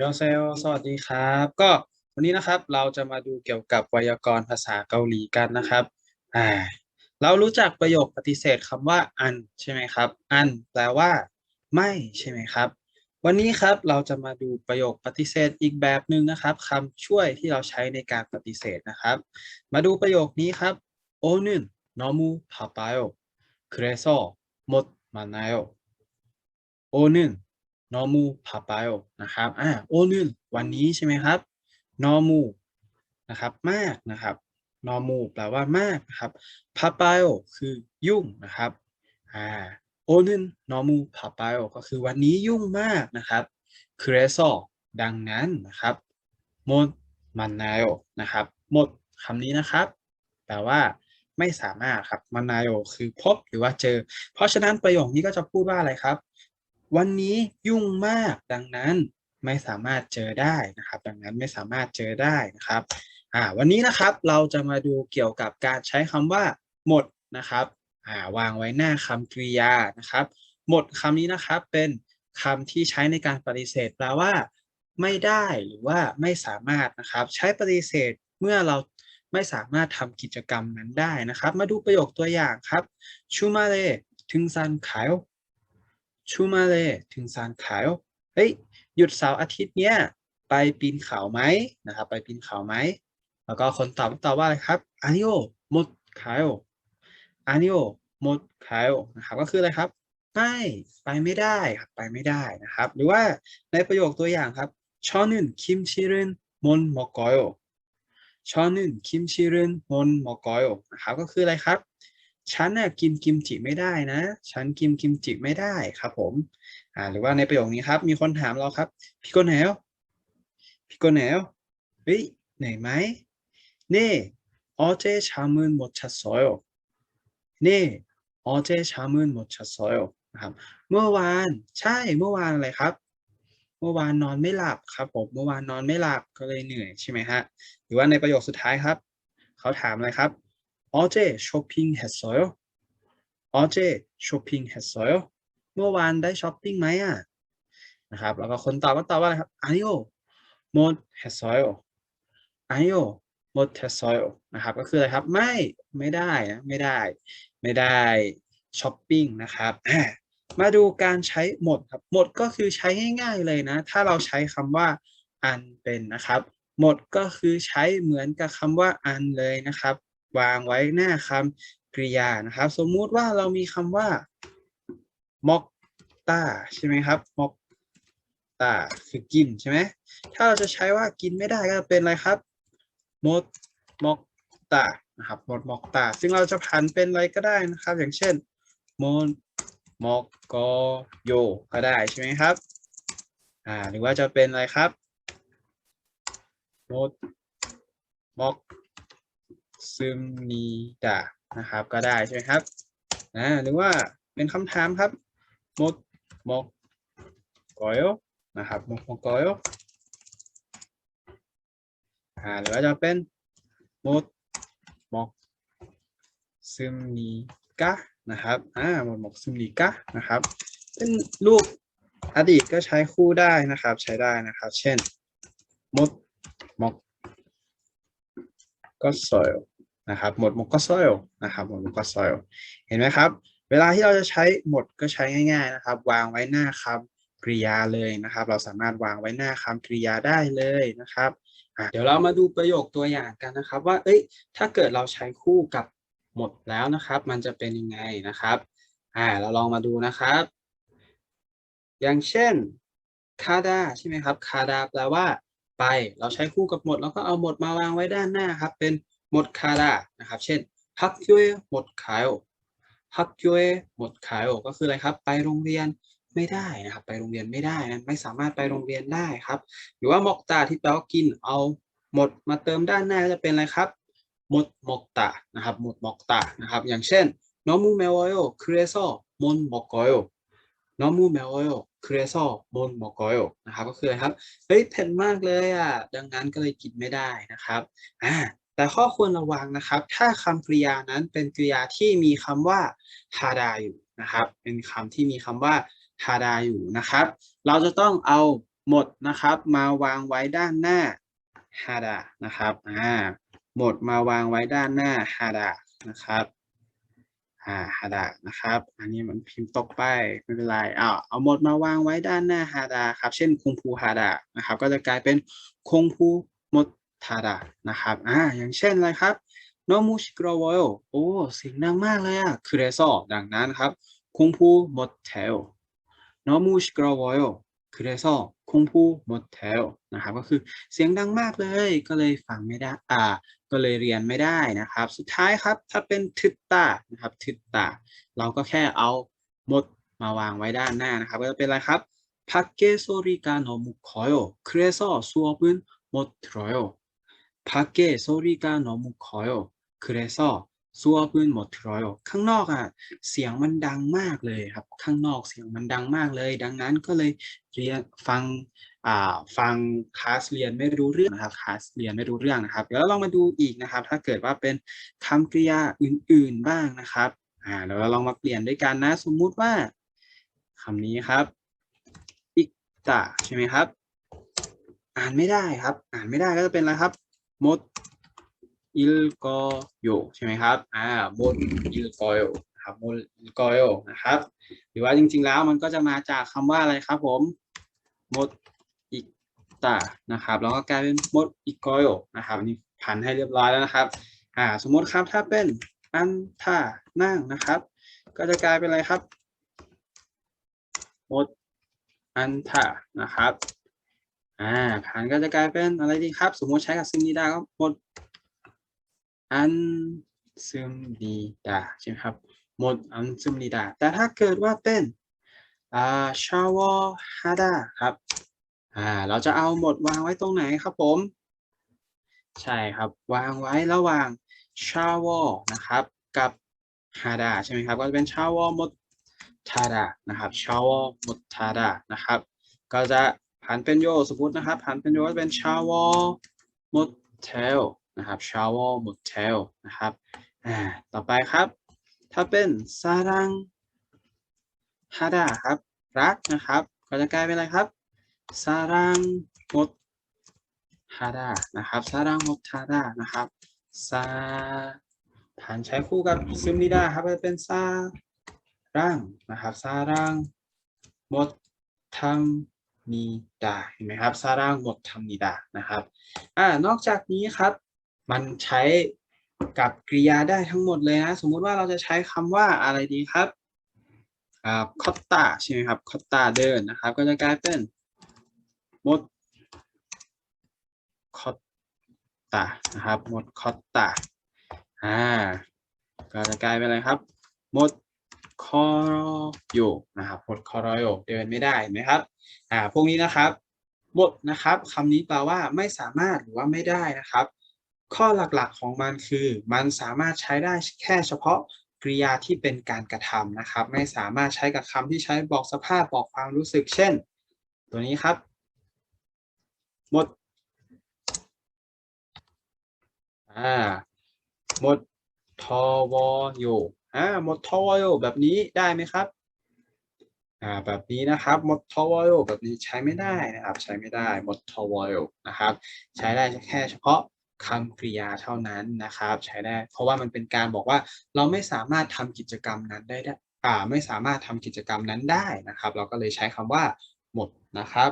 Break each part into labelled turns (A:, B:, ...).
A: ยองเซลสวัสดีครับ ก็วันนี้นะครับเราจะมาดูเกี่ยวกับไวยากรณ์ภาษาเกาหลีกันนะครับอ่าเรารู้จักประโยคปฏิเสธคำว่าอันใช่ไหมครับ อันแปลว่า ไม่ใช่ไหมครับ วันนี้ครับเราจะมาดูประโยคปฏิเสธอีกแบบหนึ่งนะครับคำช่วยที่เราใช้ในการปฏิเสธนะครับ มาดูประโยคนี้ครับโอนึน너무바빠요그래서못만나요โอนึน นอมูพาปายนะครับอ่าโอนึนวันนี้ใช่ไหมครับนอมูนะครับมากนะครับนอมูแปลว่ามากนะครับพาปายคือยุ่งนะครับอ่าโอนึนนอมูพาปายก็คือวันนี้ยุ่งมากนะครับคือเรซอดังนั้นนะครับหมดมันนายนะครับหมดคำนี้นะครับแปลว่าไม่สามารถครับมันนายคือพบหรือว่าเจอ เพราะฉะนั้นประโยคนี้ก็จะพูดว่าอะไรครับ วันนี้ยุ่งมากดังนั้นไม่สามารถเจอได้นะครับ ดังนั้นไม่สามารถเจอได้นะครับอ่าวันนี้นะครับเราจะมาดูเกี่ยวกับการใช้คำว่า หมดนะครับอ่าวางไว้หน้าคำกริยานะครับ หมดคำนี้นะครับเป็นคำที่ใช้ในการปฏิเสธแปลว่า ไม่ได้หรือว่าไม่สามารถนะครับ ใช้ปฏิเสธเมื่อเราไม่สามารถทำกิจกรรมนั้นได้นะครับ มาดูประโยคตัวอย่างครับชูมาเลถึงซันขาย ชูมาเลถึงซานขายเฮ้ยหยุดเสาร์อาทิตย์เนี้ยไปปีนเขาไหมนะครับไปปีนเขาไหมแล้วก็คนตอบตอบว่าอะไรครับอานิโอหมดขายอานิโอหมดขายนะครับก็คืออะไรครับไม่ไปไม่ได้ครับไปไม่ได้นะครับ หรือว่าในประโยคตัวอย่างครับชอนึนคิมชิรึนมนมอกอยชอนึนคิมชิรึนมนมอกอยนะครับก็คืออะไรครับ ฉันน่ะกินกิมจิไม่ได้นะ ฉันกินกิมจิไม่ได้ครับ ผม อ่า หรือว่าในประโยคนี้ครับ มีคนถามเราครับ พี่โกแนวพี่โกแนวเฮ้ยเหนื่อยไหมเน่ออเจชามืนหมดชัดซอยเน่ออเจชามืนหมดชัดซอยนะครับ เมื่อวานใช่เมื่อวานอะไรครับ เมื่อวานนอนไม่หลับครับผมเมื่อวานนอนไม่หลับก็เลยเหนื่อยใช่ไหมฮะหรือว่าในประโยคสุดท้ายครับ เขาถามอะไรครับ 어제 쇼핑했어요? 어제 쇼핑했어요? เมื่อวานได้ ช้อปปิ้ง ไหมอ่ะ นะครับ แล้วก็คนตอบก็ตอบว่าอะไรครับ 아니요 못했어요 아니요 못했어요 นะครับ ก็คืออะไรครับ ไม่ ไม่ได้นะ ไม่ได้ ไม่ได้ ช้อปปิ้ง นะครับ มาดูการใช้หมดครับ หมดก็คือใช้ง่ายๆเลยนะ ถ้าเราใช้คำว่า อันเป็นนะครับ หมดก็คือใช้เหมือนกับคำว่า อันเลยนะครับ วางไว้หน้าคำกริยานะครับ สมมุติว่าเรามีคำว่ามอกตาใช่ไหมครับมอกตาคือกินใช่ไหมถ้าเราจะใช้ว่ากินไม่ได้ก็เป็นอะไรครับมดมอกตานะครับมดมอกตาซึ่งเราจะผันเป็นอะไรก็ได้นะครับ อย่างเช่นมดมอกกโยก็ได้ใช่ไหมครับอ่าหรือว่าจะเป็นอะไรครับมดมอก ซึมนีดานะครับ ก็ได้ใช่ไหมครับนะหรือว่าเป็นคำถามครับมดมกกอยนะครับมกมกกอยอ่าหรือว่าจะเป็นมดมกซึมนีกะนะครับอ่ามดมกซึมนีกะนะครับ เป็นรูปอดีตก็ใช้คู่ได้นะครับ ใช้ได้นะครับ เช่นมดมกก็สอย นะครับหมดมดก็ซอยนะครับหมดมดก็ซอยเห็นไหมครับ เวลาที่เราจะใช้หมดก็ใช้ง่ายๆนะครับ วางไว้หน้าคำกริยาเลยนะครับ เราสามารถวางไว้หน้าคำกริยาได้เลยนะครับเดี๋ยวเรามาดูประโยคตัวอย่างกันนะครับ ว่าเอ้ยถ้าเกิดเราใช้คู่กับหมดแล้วนะครับ มันจะเป็นยังไงนะครับอ่าเราลองมาดูนะครับ อย่างเช่นคาดาใช่ไหมครับคาดาแปลว่า ไป เราใช้คู่กับหมด แล้วก็เอาหมดมาวางไว้ด้านหน้าครับ เป็น หมดคาดานะครับ เช่นฮักยเอหมดขายฮักยเอหมดขายก็คืออะไรครับ ไปโรงเรียนไม่ได้นะครับ ไปโรงเรียนไม่ได้นะไม่สามารถไปโรงเรียนได้ครับ หรือว่าหมกตาที่แปลว่ากินเอาหมดมาเติมด้านหน้าจะเป็นอะไรครับหมดหมกตานะครับหมดหมกตานะครับ อย่างเช่นน้องมูเมวโยคเรโซมนหมกโยน้องมูเมวโยคเรโซมนหมกโยนะครับ ก็คืออะไรครับเฮ้ยเผ็ดมากเลยอะดังนั้นก็เลยกินไม่ได้นะครับอ่า แต่ข้อควรระวังนะครับ ถ้าคำกริยานั้นเป็นกริยาที่มีคำว่าฮาดาอยู่นะครับ เป็นคำที่มีคำว่าฮาดาอยู่นะครับ เราจะต้องเอาหมดนะครับ มาวางไว้ด้านหน้าฮาดานะครับอ่าหมดมาวางไว้ด้านหน้าฮาดานะครับอ่าฮาดานะครับ อันนี้มันพิมพ์ตกไปไม่เป็นไรอ้าวเอาหมดมาวางไว้ด้านหน้าฮาดาครับ เช่นคงพูฮาดานะครับ ก็จะกลายเป็นคงพูหมด ทาดะนะครับอ่าอย่างเช่นอะไรครับโนมูชิกราวโลโอ้เสียงดังมากเลยอะคือเรซอดังนั้นครับคงพูหมดแถวโนมูชิกราวโลคือเรซอคงพูหมดแถวนะครับก็คือเสียงดังมากเลยก็เลยฟังไม่ได้อ่าก็เลยเรียนไม่ได้นะครับ สุดท้ายครับถ้าเป็นทึตตานะครับทึตตาเราก็แค่เอาหมดมาวางไว้ด้านหน้านะครับก็จะเป็นอะไรครับพักเกโซริกาโนมุคอยโอเครซอซัวบุนหมดรอย 밖에 소리가 너무 커요. 그래서 수업은 못 들어요. ข้างนอกอ่ะเสียงมันดังมากเลยครับ ข้างนอกเสียงมันดังมากเลย ดังนั้นก็เลยเรียนฟังอ่าฟังคลาสเรียนไม่รู้เรื่องนะครับคลาสเรียนไม่รู้เรื่องนะครับ เดี๋ยวเราลองมาดูอีกนะครับ ถ้าเกิดว่าเป็นคำกริยาอื่น ๆบ้างนะครับ อ่าเดี๋ยวเราลองมาเปลี่ยนด้วยกันนะ สมมุติว่าคำนี้ครับอิกตาใช่ไหมครับ อ่านไม่ได้ครับ อ่านไม่ได้ก็จะเป็นอะไรครับ มดอิลกอโยใช่ไหมครับอ่ามดอิลกอโยนะครับมดอิลกอโยนะครับ หรือว่าจริง ๆ แล้วมันก็จะมาจากคำว่าอะไรครับผมมดอิกตานะครับแล้วก็กลายเป็นมดอิกอโยนะครับนี่พันให้เรียบร้อยแล้วนะครับอ่าสมมติครับถ้าเป็นอันท่านั่งนะครับ ก็จะกลายเป็นอะไรครับมดอันท่านะครับ อ่าผ่านก็จะกลายเป็นอะไรดีครับ สมมติใช้กับซิมนีดาก็หมดอันซึมดีดาใช่ไหมครับหมดอันซึมดีดาแต่ถ้าเกิดว่าเป็นอ่าชาวฮาดาครับอ่าเราจะเอาหมดวางไว้ตรงไหนครับผม ใช่ครับวางไว้ระหว่างชาวนะครับ กับฮาดาใช่ไหมครับ ก็จะเป็นชาวหมดทาดานะครับชาวหมดทาดานะครับ ก็จะ ผันเป็นโยสมมตินะครับผันเป็นโยก็จะเป็นชาวหมดเทลนะครับ shower motel นะครับต่อไปครับ ถ้าเป็นซารังฮาดาครับ รักนะครับ ก็จะกลายเป็นอะไรครับซารังมดฮาดานะครับซารังมดฮาดานะครับซาผ่านใช้คู่กับซึมนิดาครับจะเป็นซารังนะครับซารังมดทำ นิดาเห็นไหมครับซารังมดทำนิดานะครับอ่านอกจากนี้ครับ มันใช้กับกริยาได้ทั้งหมดเลยนะ สมมุติว่าเราจะใช้คำว่าอะไรดีครับอ่าคอตตาใช่ไหมครับคอตตาเดินนะครับ ก็จะกลายเป็นมดคอตตานะครับมดคอตตาอ่าก็จะกลายเป็นอะไรครับมด คอรโยนะครับมดคอรโยเดินไม่ได้นไหมครับอ่าพวกนี้นะครับ บทนะครับคำนี้แปลว่าไม่สามารถหรือว่าไม่ได้นะครับ ข้อหลักๆของมันคือ มันสามารถใช้ได้แค่เฉพาะกริยาที่เป็นการกระทำนะครับ ไม่สามารถใช้กับคำที่ใช้บอกสภาพบอกความรู้สึก เช่น ตัวนี้ครับหมดอ่าหมดทวอโย อ่าหมดทอวอโยแบบนี้ได้ไหมครับ อ่า แบบนี้นะครับหมดทวอยแบบนี้ใช้ไม่ได้นะครับ ใช้ไม่ได้หมดทวอยนะครับ ใช้ได้แค่เฉพาะคำกริยาเท่านั้นนะครับ ใช้ได้ เพราะว่ามันเป็นการบอกว่าเราไม่สามารถทำกิจกรรมนั้นได้ได้อ่าไม่สามารถทำกิจกรรมนั้นได้นะครับ เราก็เลยใช้คำว่าหมดนะครับ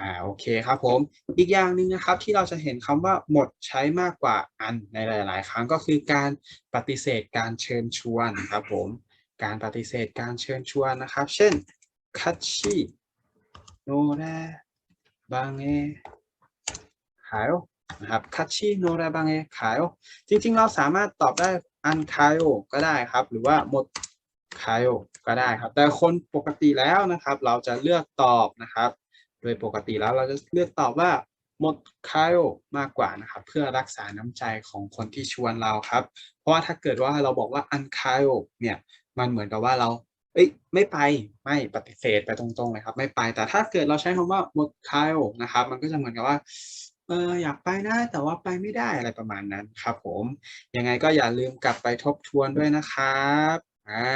A: อ่าโอเคครับผม อีกอย่างหนึ่งนะครับที่เราจะเห็นคำว่าหมดใช้มากกว่าอันในหลาย ๆ ครั้งก็คือการปฏิเสธการเชิญชวนครับผม การปฏิเสธการเชิญชวนนะครับ เช่นคัตชิโนราบังเอขายนะครับคัตชิโนราบังเอขายจริง ๆ เราสามารถตอบได้อันคายก็ได้ครับ หรือว่าหมดคายก็ได้ครับ แต่คนปกติแล้วนะครับ เราจะเลือกตอบนะครับ โดยปกติแล้วเราจะเลือกตอบว่าหมดคายมากกว่านะครับเพื่อรักษาน้ำใจของคนที่ชวนเราครับ เพราะว่าถ้าเกิดว่าเราบอกว่าอันคายเนี่ยมันเหมือนกับว่าเราเอ้ยไม่ไปไม่ปฏิเสธไปตรงๆเลยครับ ไม่ไปแต่ถ้าเกิดเราใช้คำว่าหมดคายนะครับ มันก็จะเหมือนกับว่าเอออยากไปนะแต่ว่าไปไม่ได้อะไรประมาณนั้นครับ ผมยังไงก็อย่าลืมกลับไปทบทวนด้วยนะครับอ่า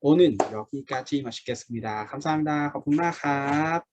A: โอนึนยอกิกาจิมาชิเกสมิดาคำสั่งดาขอบคุณมากครับ